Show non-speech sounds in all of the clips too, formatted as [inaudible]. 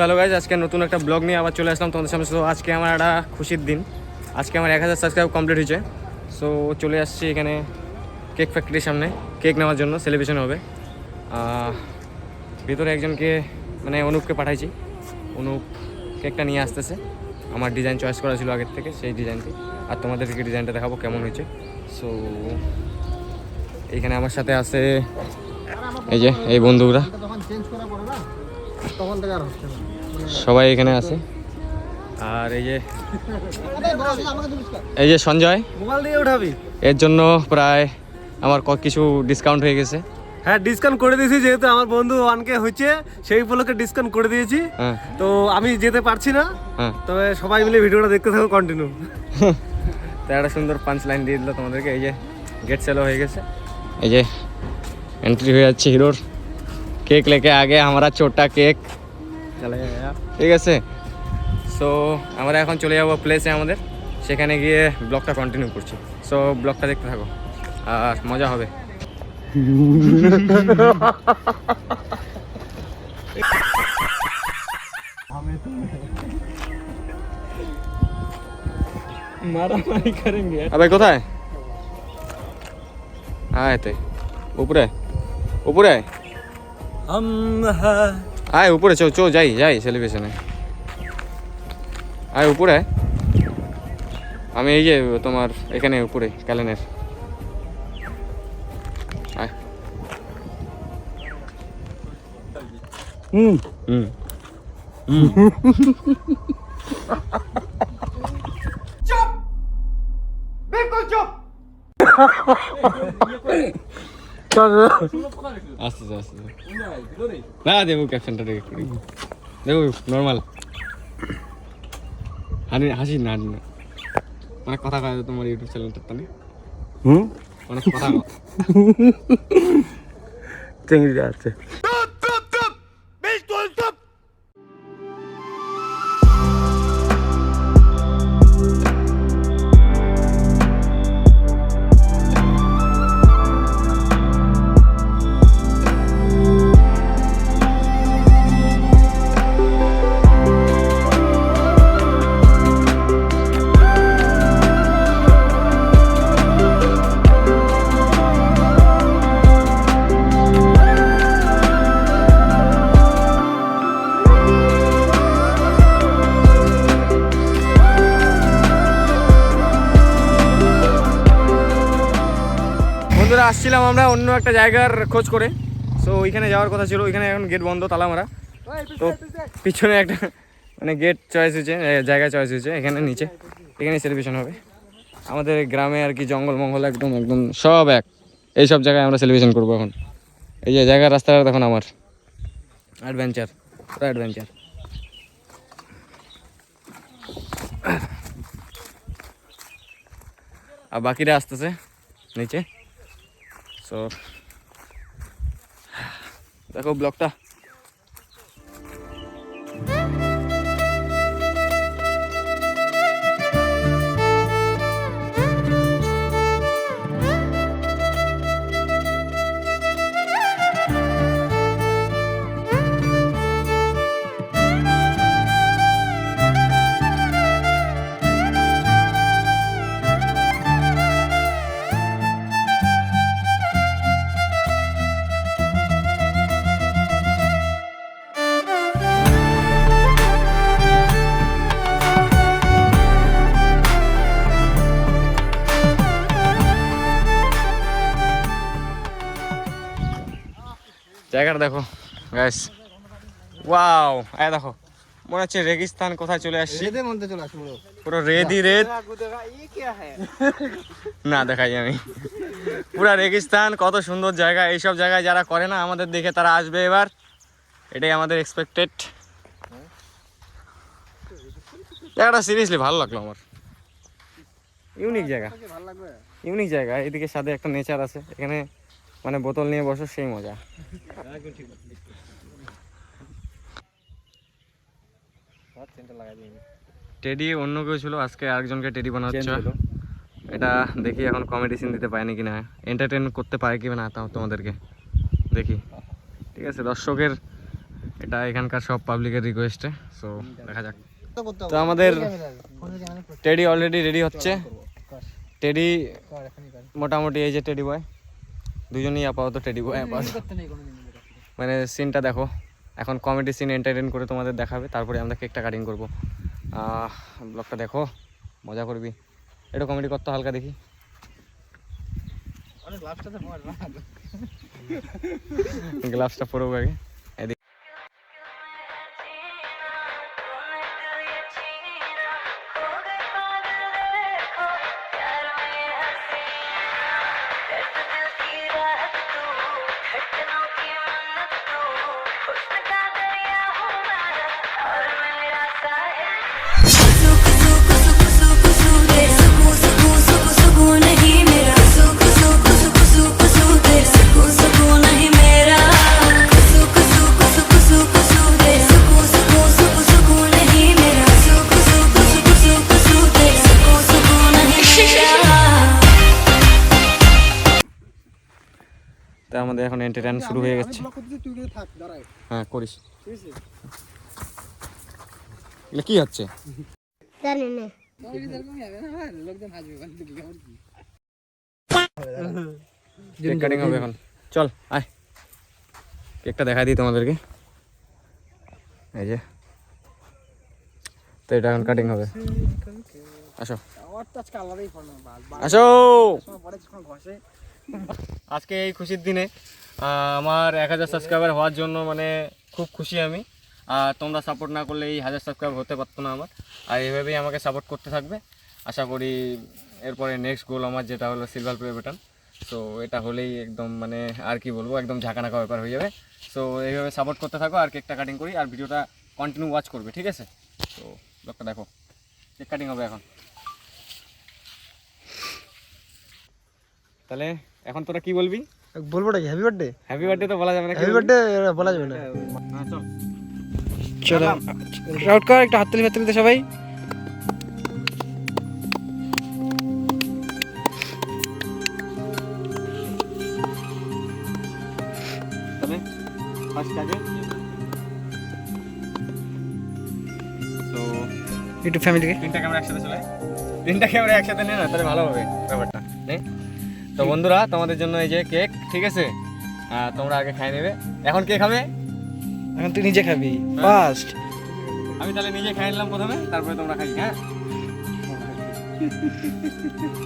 Hello guys আজকে নতুন একটা ব্লগ নিয়ে আবার চলে আসলাম তোমাদের সামনে। আজকে আমার একটা খুশির দিন। আজকে আমার এক হাজার সাবস্ক্রাইব কমপ্লিট হয়েছে। সো চলে আসছি এখানে কেক ফ্যাক্টরির সামনে। কেক নেওয়ার জন্য সেলিব্রেশন হবে। ভিতরে একজনকে মানে অনুপকে পাঠাইছি। অনুপ কেকটা নিয়ে আসতেছে। আমার ডিজাইন চয়েস করা ছিল আগের থেকে, সেই ডিজাইনটি আর তোমাদেরকে ডিজাইনটা দেখাবো কেমন হয়েছে। সো এইখানে আমার সাথে আছে এই যে, এই বন্ধুরা। তখন থেকে আর হচ্ছে না। সবাই এখানে আছে। আর এই যে এই যে সঞ্জয় মোবাইল দিয়ে উঠাবি? এর জন্য প্রায় আমার ক- কিছু ডিসকাউন্ট হয়ে গেছে। হ্যাঁ ডিসকাউন্ট করে দিয়েছি যেহেতু আমার বন্ধু ওয়ানকে হচ্ছে সেই উপলক্ষে ডিসকাউন্ট করে দিয়েছি। হ্যাঁ। তো আমি যেতে পারছি না। হ্যাঁ। তবে সবাই মিলে ভিডিওটা দেখতে থাকো কন্টিনিউ [laughs] তো একটা সুন্দর পাঁচ লাইন দিয়ে দিল তোমাদেরকে এই যে গেট সেলো হয়ে গেছে। এই যে এন্ট্রি হয়ে যাচ্ছে হিরোর। কেক লেকে আগে আমরা ছোটা কেক। ঠিক আছে? সো আমরা এখন চলে যাব প্লেসে আমাদের। সেখানে গিয়ে ব্লগটা কন্টিনিউ করছি। সো ব্লগটা দেখতে থাকো। আর মজা হবে। মারামারি আবে কোথায়? আয় তে। উপরে। উপরে। আয় উপরে চো চো যাই যাই সেলিব্রেশনে আয় উপরে আমি এই যে তোমার এখানে উপরে ক্যালেনের। হুম। হুম। চুপ! বিলকুল চুপ! [laughs] আস্তে আস্তে না দেবো ক্যাপশনটা দেখে নর্মাল হানি হাসি না হাসি না। অনেক কথা কয় তোমার ইউটিউব চ্যানেলটা তানে হুম? অনেক কথা চিংড়ি চেঙ্গি যাচ্ছে বন্ধুরা আসছিলাম আমরা অন্য একটা জায়গার খোঁজ করে। সো ওইখানে যাওয়ার কথা ছিল। ওইখানে এখন গেট বন্ধ তালা মারা তো পিছনে একটা মানে গেট চয়েস হয়েছে জায়গা চয়েস হয়েছে, এখানে নিচে। এখানে সেলিব্রেশন হবে। আমাদের গ্রামে আর কি জঙ্গল মঙ্গল একদম একদম সব এক। এই সব জায়গায় আমরা সেলিব্রেশন করব এখন। এই যে জায়গার রাস্তাটা দেখুন আমার। অ্যাডভেঞ্চার পুরো অ্যাডভেঞ্চার আর বাকিরা আসতেছে নিচে। Så [sighs] Det går blokk, det জায়গাটা দেখো গাইস ওয়াও এই দেখো মনে হচ্ছে রেগিস্তান কোথায় চলে আসছি। পুরো রেদি রেদ। না দেখাই আমি। পুরো রেগিস্তান কত সুন্দর জায়গা। এইসব জায়গায় যারা করে না আমাদের দেখে তারা আসবে এবার। এটাই আমাদের এক্সপেক্টেড জায়গাটা সিরিয়াসলি ভালো লাগল আমার। ইউনিক জায়গা। ভালো লাগবে। ইউনিক জায়গা এদিকে সাথে একটা নেচার আছে। এখানে মানে বোতল নিয়ে বসো সেই মজা। টেডি অন্য কেউ ছিল? আজকে আরেকজনকে টেডি বানাচ্ছে। এটা দেখি এখন কমেডি সিন দিতে পারে নাকি না এন্টারটেন করতে পারে কি না তাও তোমাদেরকে দেখি। ঠিক আছে দর্শকের এটা এখানকার সব পাবলিকের রিকোয়েস্টে সো দেখা যাক। তো আমাদের টেডি অলরেডি রেডি হচ্ছে। টেডি মোটামুটি এই যে টেডি বয় দুজনেই আপাতত টেডি বয় আপাতত। মানে সিনটা দেখো এখন কমেডি সিন এন্টারটেন করে তোমাদের দেখাবে তারপরে আমরা কেকটা কাটিং করব। ব্লগটা দেখো মজা করবি। একটু কমেডি করতে হালকা দেখি। গ্লাভসটা [laughs] পরবো আগে। আমাদের এখন এন্টারটেন শুরু হয়ে গেছে। হ্যাঁ করিস। ঠিক আছে এগুলো কি হচ্ছে? হবে না। কেক কাটিং হবে এখন। চল আয়। কেকটা দেখাই দিই তোমাদেরকে। এই যে। তো এটা এখন কাটিং হবে। আসো। আসো! আজকে এই খুশির দিনে আমার এক হাজার সাবস্ক্রাইবার হওয়ার জন্য মানে খুব খুশি আমি। আর তোমরা সাপোর্ট না করলে এই হাজার সাবস্ক্রাইবার হতে পারতো না আমার। আর এইভাবেই আমাকে সাপোর্ট করতে থাকবে। আশা করি এরপরে নেক্সট গোল আমার যেটা হলো সিলভার প্লে বাটন সো এটা হলেই একদম মানে আর কি বলব, একদম ঝাঁকানাকা ব্যাপার হয়ে যাবে। সো এইভাবে সাপোর্ট করতে থাকো আর কেকটা কাটিং করি। আর ভিডিওটা কন্টিনিউ ওয়াচ করবে, ঠিক আছে? তো ব্লগটা দেখো। কেক কাটিং হবে এখন। তাহলে এখন তোরা কি বলবি? বলব নাকি? হ্যাপি বার্থডে হ্যাপি বার্থডে তো বলা যাবে না হ্যাপি বার্থডে বলা যাবে না। হ্যাঁ, চল। চলো। রাউট কর একটা হাততালি হাততালি দে সবাই। তাহলে ফার্স্ট কাজে তো ইউটিউব ফ্যামিলিকে তিনটা ক্যামেরা একসাথে চলে। তিনটা ক্যামেরা একসাথে নে না তাহলে ভালো হবে ব্যাপারটা। নে। তো বন্ধুরা তোমাদের জন্য এই যে কেক ঠিক আছে? তোমরা আগে খাই নেবে। এখন কে খাবে? এখন তুই নিজে খাবি। ফার্স্ট আমি তাহলে নিজে খাই নিলাম প্রথমে তারপরে তোমরা খাই হ্যাঁ?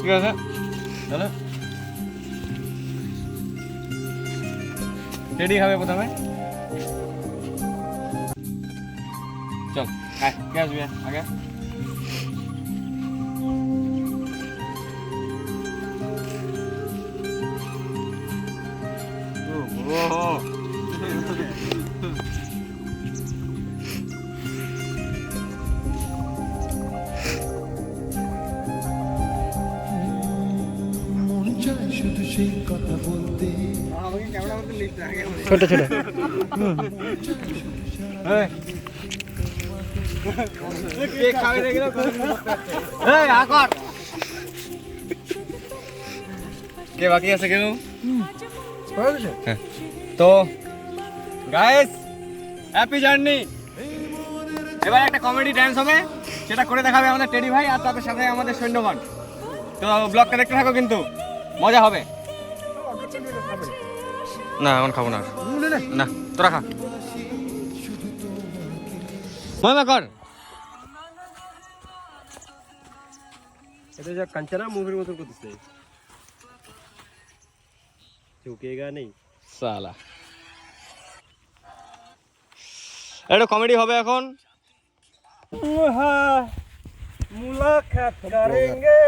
ঠিক আছে? চলো। রেডি খাবে প্রথমে? চল খাই কে আসবে আগে? ছোট ছোট। কে বাকি আছে কেউ? হ্যাঁ। তো গাইস হ্যাপি জার্নি এবার একটা কমেডি ড্যান্স হবে, সেটা করে দেখাবে আমাদের টেডি ভাই আর তাদের সাথে আমাদের সৈন্যগণ। তো ব্লগটা দেখতে থাকো কিন্তু, মজা হবে। না এখন খাব না। না তোরা খা। মজা কর। এটা যা কাঞ্চনা মুভির মতন করতেছে। চুকেগা নেই। সালা। এটা কমেডি হবে এখন? মুলাকাত করেঙ্গে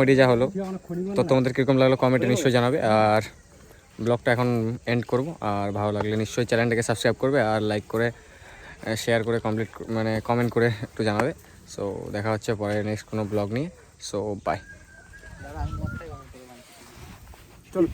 কমেডি যা হলো তো তোমাদের কীরকম লাগল কমেডি নিশ্চয়ই জানাবে। আর ব্লগটা এখন এন্ড করব। আর ভালো লাগলে নিশ্চয়ই চ্যানেলটাকে সাবস্ক্রাইব করবে আর লাইক করে শেয়ার করে কমপ্লিট মানে কমেন্ট করে একটু জানাবে। সো দেখা হচ্ছে পরে নেক্সট কোনো ব্লগ নিয়ে। সো বাই চল।